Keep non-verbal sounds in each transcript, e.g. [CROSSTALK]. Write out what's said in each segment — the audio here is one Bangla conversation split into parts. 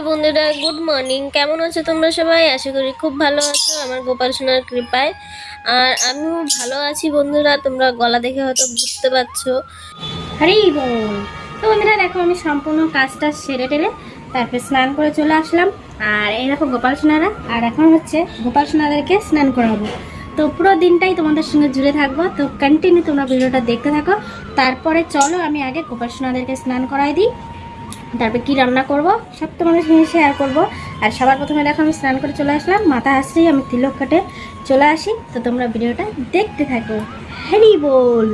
হাই বন্ধুরা, গুড মর্নিং। কেমন আছো তোমরা সবাই? আশা করি খুব ভালো আছো, আমার গোপাল সোনার কৃপায়। আর আমিও ভালো আছি বন্ধুরা, তোমরা গলা দেখে হয়তো বুঝতে পারছ। বল। তো বন্ধুরা, দেখো, আমি সম্পূর্ণ কাজটা সেরে টেরে তারপরে স্নান করে চলে আসলাম। আর এই দেখো গোপাল সোনারা, আর এখন হচ্ছে গোপাল সোনাদেরকে স্নান করাবো। তো পুরো দিনটাই তোমাদের সঙ্গে জুড়ে থাকব। তো কন্টিনিউ তোমরা ভিডিওটা দেখতে থাকো। তারপরে চলো, আমি আগে গোপাল সোনাদেরকে স্নান করাই দিই। তারপরে কি রান্না করব, সব তোমাদের সঙ্গে শেয়ার করব। আর সবার প্রথমে দেখো, আমি স্নান করে চলে আসলাম। মাথা আসছেই আমি তিলক কাটে চলে আসি। তো তোমরা ভিডিওটা দেখতে থাকো। হ্যারি বল।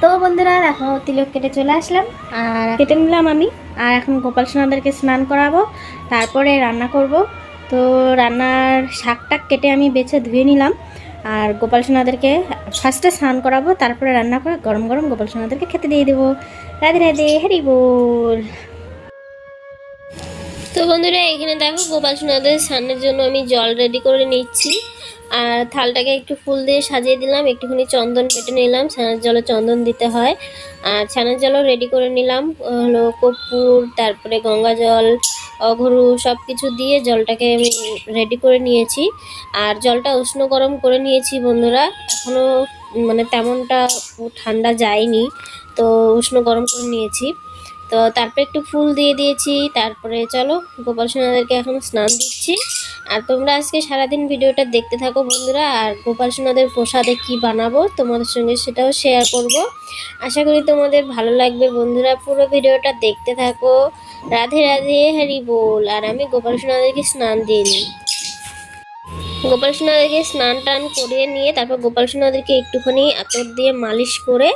তো বন্ধুরা এখন তিলক কেটে চলে আসলাম। আর কেটে নিলাম আমি। আর এখন গোপাল সোনাদেরকে স্নান করাবো। তারপরে রান্না করব। তো রান্নার শাক টাক কেটে আমি বেছে ধুয়ে নিলাম। আর গোপাল সোনাদেরকে ফার্স্টে স্নান করাবো, তারপরে রান্না করে গরম গরম গোপাল সোনাদেরকে খেতে দিয়ে দেবো। রাধে রাধে হ্যারি বল। তো বন্ধুরা, এখানে দেখো গোপাল সোনাদের স্নানের জন্য আমি জল রেডি করে নিচ্ছি। আর থালটাকে একটু ফুল দিয়ে সাজিয়ে দিলাম, একটুখানি চন্দন কেটে নিলাম, ছানার জলে চন্দন দিতে হয়। আর ছানার জলও রেডি করে নিলাম, হলো কর্পূর, তারপরে গঙ্গা জল, অঘরু সব কিছু দিয়ে জলটাকে আমি রেডি করে নিয়েছি। আর জলটা উষ্ণ গরম করে নিয়েছি বন্ধুরা এখনও মানে তেমনটা ঠান্ডা যায়নি, তো উষ্ণ গরম করে নিয়েছি। তো তারপরে একটু ফুল দিয়ে দিয়েছি, তারপরে চলো গোপাল সোনাদেরকে এখন স্নান দিচ্ছি। আর তোমরা আজকে সারাদিন ভিডিওটা দেখতে থাকো বন্ধুরা, আর গোপাল সোনাদের প্রসাদে কি বানাবো তোমাদের সঙ্গে সেটাও শেয়ার করব। আশা করি তোমাদের ভালো লাগবে বন্ধুরা, পুরো ভিডিওটা দেখতে থাকো। রাধে রাধে হ্যারি বল। আর আমি গোপাল সোনাদেরকে স্নান দিয়ে নিই। গোপাল সোনাদেরকে স্নান টান করিয়ে নিয়ে তারপর গোপাল সোনাদেরকে একটুখানি আতর দিয়ে মালিশ করে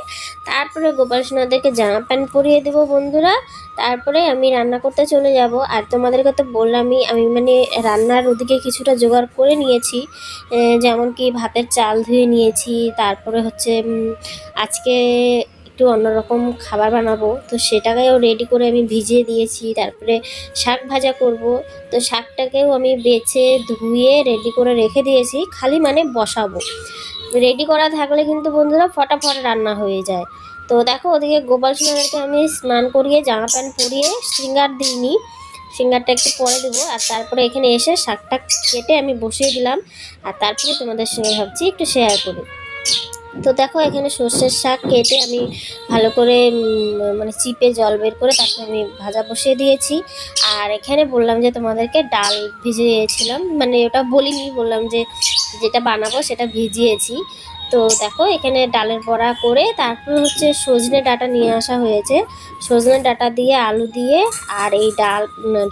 তারপরে গোপাল সোনাদেরকে জামা প্যান্ট পরিয়ে দেবো বন্ধুরা। তারপরে আমি রান্না করতে চলে যাব। আর তোমাদেরকে তো বললামই, আমি মানে রান্নার ওদিকে কিছুটা জোগাড় করে নিয়েছি। যেমন কি ভাতের চাল ধুয়ে নিয়েছি, তারপরে হচ্ছে আজকে একটু অন্যরকম খাবার বানাবো। তো সেটাকেও রেডি করে আমি ভিজিয়ে দিয়েছি, তারপরে শাক ভাজা করব। তো শাকটাকেও আমি বেছে ধুয়ে রেডি করে রেখে দিয়েছি, খালি মানে বসাবো। রেডি করা থাকলে কিন্তু বন্ধুরা ফটাফট রান্না হয়ে যায়। তো দেখো ওদিকে গোপাল সোনাদেরকে আমি স্নান করিয়ে, জামা প্যান্ট পরিয়ে সিঙ্গার দিইনি। সিঙ্গারটা একটু পরে দেবো আর তারপরে এখানে এসে শাকটা কেটে আমি বসিয়ে দিলাম। আর তারপরে তোমাদের সঙ্গে ভাবছি একটু শেয়ার করি। তো দেখো এখানে সর্ষের শাক কেটে আমি ভালো করে মানে চিপে জল বের করে তারপরে আমি ভাজা বসিয়ে দিয়েছি। আর এখানে বললাম যে তোমাদেরকে ডাল ভিজিয়েছিলাম। মানে ওটা বলিনি, বললাম যে যেটা বানাবো সেটা ভিজিয়েছি। তো দেখো, এখানে ডালের বড়া করে তারপর হচ্ছে সজনে ডাটা নিয়ে আসা হয়েছে। সজনে ডাটা দিয়ে আলু দিয়ে আর এই ডাল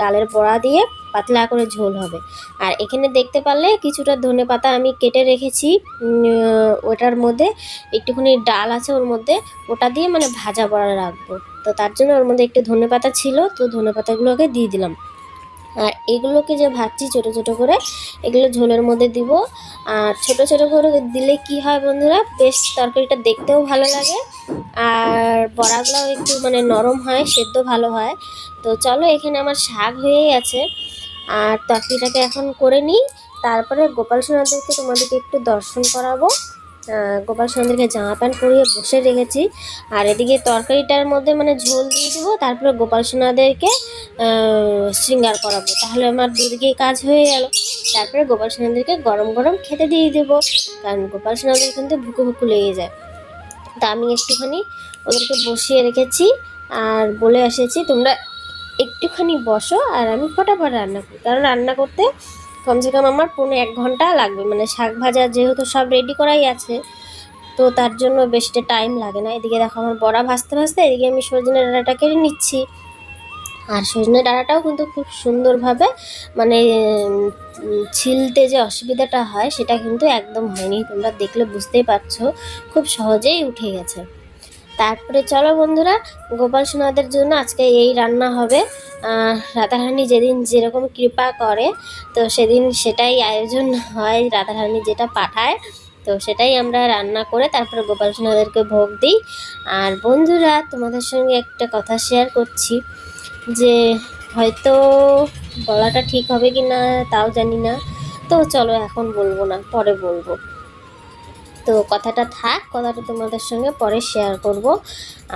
ডালের বড়া দিয়ে পাতলা করে ঝোল হবে। আর এখানে দেখতে পারলে কিছুটা ধনে পাতা আমি কেটে রেখেছি ওটার মধ্যে একটুখানি ডাল আছে ওর মধ্যে, ওটা দিয়ে মানে ভাজা বড়া রাখব। তো তার জন্য ওর মধ্যে একটু ধনে পাতা ছিল, তো ধনে পাতাগুলোকে দিয়ে দিলাম। আর এগুলোকে যে ভাজছি ছোটো ছোটো করে, এগুলো ঝোলের মধ্যে দিব। আর ছোটো ছোটো করে দিলে কি হয় বন্ধুরা, বেশ তরকারিটা দেখতেও ভালো লাগে। আর বড়াগুলোও একটু মানে নরম হয়, সেদ্ধ ভালো হয়। তো চলো, এখানে আমার শাক হয়েই আছে। আর তরকারিটাকে এখন করে নিই। তারপরে গোপাল সোনাদেরকে তোমাদেরকে একটু দর্শন করাবো। গোপাল সোনাদেরকে জামা প্যান্ট পরিয়ে বসে রেখেছি। আর এদিকে তরকারিটার মধ্যে মানে ঝোল দিয়ে দেবো। তারপরে গোপাল সোনাদেরকে শৃঙ্গার করাবো। তাহলে আমার দুদিকেই কাজ হয়ে গেল। তারপরে গোপাল সোনাদেরকে গরম গরম খেতে দিয়ে দেবো। কারণ গোপাল সোনাদের কিন্তু ভুকু ভুকু লেগে যায়। তা আমি একটুখানি ওদেরকে বসিয়ে রেখেছি আর বলে এসেছি, তোমরা একটুখানি বসো আর আমি ফটাফট রান্না করি। কারণ রান্না করতে কমসে কম আমার পৌনে এক ঘণ্টা লাগবে। মানে শাক ভাজা যেহেতু সব রেডি করাই আছে, তো তার জন্য বেশিটা টাইম লাগে না। এদিকে দেখো আমার বড়া ভাজতে ভাজতে এদিকে আমি সজনে ডাঁটাটা কেটে নিচ্ছি। আর সজনে ডাঁটাটাও কিন্তু খুব সুন্দরভাবে মানে ছিলতে যে অসুবিধাটা হয় সেটা কিন্তু একদম হয়নি। তোমরা দেখলে বুঝতেই পারছ, খুব সহজেই উঠে গেছে। তারপরে চলো বন্ধুরা, গোপাল সোনাদের জন্য আজকে এই রান্না হবে। রাধারানী যেদিন যেরকম কৃপা করে, তো সেদিন সেটাই আয়োজন হয়। রাধারানী যেটা পাঠায়, তো সেটাই আমরা রান্না করে তারপরে গোপাল সোনাদেরকে ভোগ দিই। আর বন্ধুরা, তোমাদের সঙ্গে একটা কথা শেয়ার করছি। যে হয়তো বলাটা ঠিক হবে কি না, তাও জানি না। তো চলো এখন বলব না, পরে বলব। তো কথাটা থাক, কথাটা তোমাদের সঙ্গে পরে শেয়ার করব।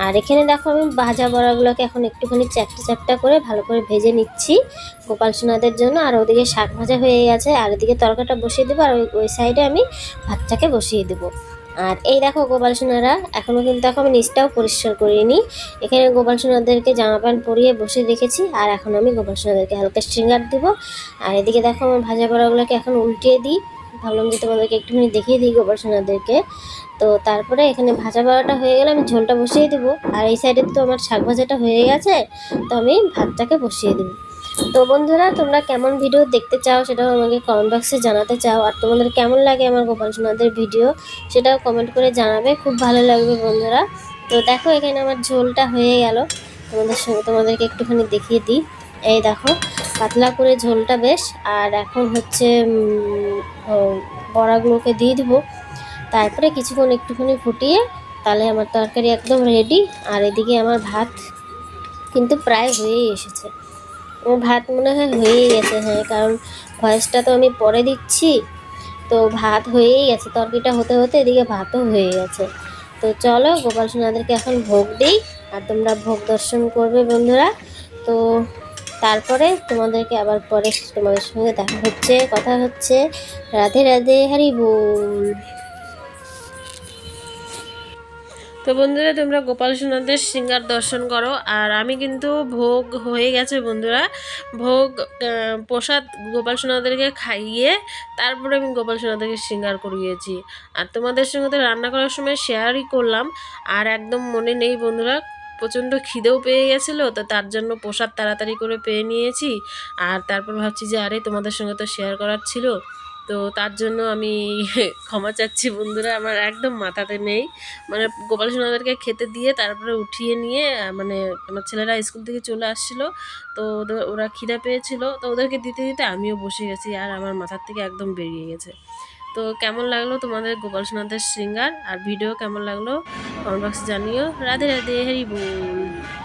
আর এখানে দেখো আমি ভাজা বড়াগুলোকে এখন একটুখানি চ্যাপটা চ্যাপটা করে ভালো করে ভেজে নিচ্ছি গোপাল সোনাদের জন্য। আর ওদিকে শাক ভাজা হয়ে গেছে, আর এদিকে তরকাটা বসিয়ে দেবো, আর ওই সাইডে আমি ভাতটাকে বসিয়ে দেবো। আর এই দেখো গোপাল সোনারা এখনও কিন্তু দেখো আমি নিচটাও পরিষ্কার করিনি। এখানে গোপাল সোনাদেরকে জামা প্যান্ট পরিয়ে বসে রেখেছি, আর এখন আমি গোপাল সোনাদেরকে হালকা শৃঙ্গার দেবো। আর এদিকে দেখো আমার ভাজা বড়াগুলোকে এখন উল্টিয়ে দিই। ভাবলাম যে তোমাদেরকে একটুখানি দেখিয়ে দিই গোপাল সোনাদেরকে। তো তারপরে এখানে ভাজা বড়াটা হয়ে গেলে আমি ঝোলটা বসিয়ে দেবো। আর এই সাইডে তো আমার শাক ভাজাটা হয়ে গেছে, তো আমি ভাতটাকে বসিয়ে দেবো। তো বন্ধুরা, তোমরা কেমন ভিডিও দেখতে চাও সেটাও আমাকে কমেন্ট বক্সে জানাতে চাও। আর তোমাদের কেমন লাগে আমার গোপাল সোনাদের ভিডিও সেটাও কমেন্ট করে জানাবে। খুব ভালো লাগবে বন্ধুরা। তো দেখো, এখানে আমার ঝোলটা হয়ে গেল। তোমাদের সঙ্গে তোমাদেরকে একটুখানি দেখিয়ে দিই। এই দেখো, পাতলা করে ঝোলটা বেশ। আর এখন হচ্ছে বড়াগুলোকে দিয়ে দেবো। তারপরে কিছুক্ষণ একটুখানি ফুটিয়ে তাহলে আমার তরকারি একদম রেডি আর এদিকে আমার ভাত কিন্তু প্রায় হয়েই এসেছে। ভাত মনে হয় হয়েই গেছে হ্যাঁ কারণ ভয়েসটা তো আমি পরে দিচ্ছি। তো ভাত হয়েই গেছে, তরকারিটা হতে হতে এদিকে ভাতও হয়ে গেছে। তো চলো, গোপাল সোনাদেরকে এখন ভোগ দিই, আর তোমরা ভোগ দর্শন করবে বন্ধুরা। তো তারপরে তোমাদেরকে আবার পরে তোমাদের সঙ্গে দেখা হচ্ছে, কথা হচ্ছে। রাধে রাধে, হারি বল। তো বন্ধুরা, তোমরা গোপাল সোনাদের সিঙ্গার দর্শন করো। আর আমি কিন্তু ভোগ হয়ে গেছে বন্ধুরা। ভোগ প্রসাদ গোপাল সোনাদেরকে খাইয়ে তারপরে আমি গোপাল সোনাদেরকে সিঙ্গার করিয়েছি। আর তোমাদের সঙ্গে তো রান্না করার সময় শেয়ারই করলাম। আর একদম মনে নেই বন্ধুরা, প্রচণ্ড খিদেও পেয়ে গেছিল, তো তার জন্য প্রসাদ তাড়াতাড়ি করে পেয়ে নিয়েছি। আর তারপর ভাবছি যে, আরে, তোমাদের সঙ্গে তো শেয়ার করার ছিল। তো তার জন্য আমি [LAUGHS] ক্ষমা চাচ্ছি বন্ধুরা, আমার একদম মাথাতে নেই। মানে গোপাল সোনাদেরকে খেতে দিয়ে তারপরে উঠিয়ে নিয়ে মানে আমার ছেলেরা স্কুল থেকে চলে আসছিল, তো ওদের, ওরা খিদা পেয়েছিল, তো ওদেরকে দিতে দিতে আমিও বসে গেছি আর আমার মাথার থেকে একদম বেরিয়ে গেছে। তো কেমন লাগল তোমাদের গোপাল সোনাদের শৃঙ্গার? আর ভিডিও কেমন লাগল? কমেন্ট বক্সে জানিও। রাধে রাধে, হরি বল।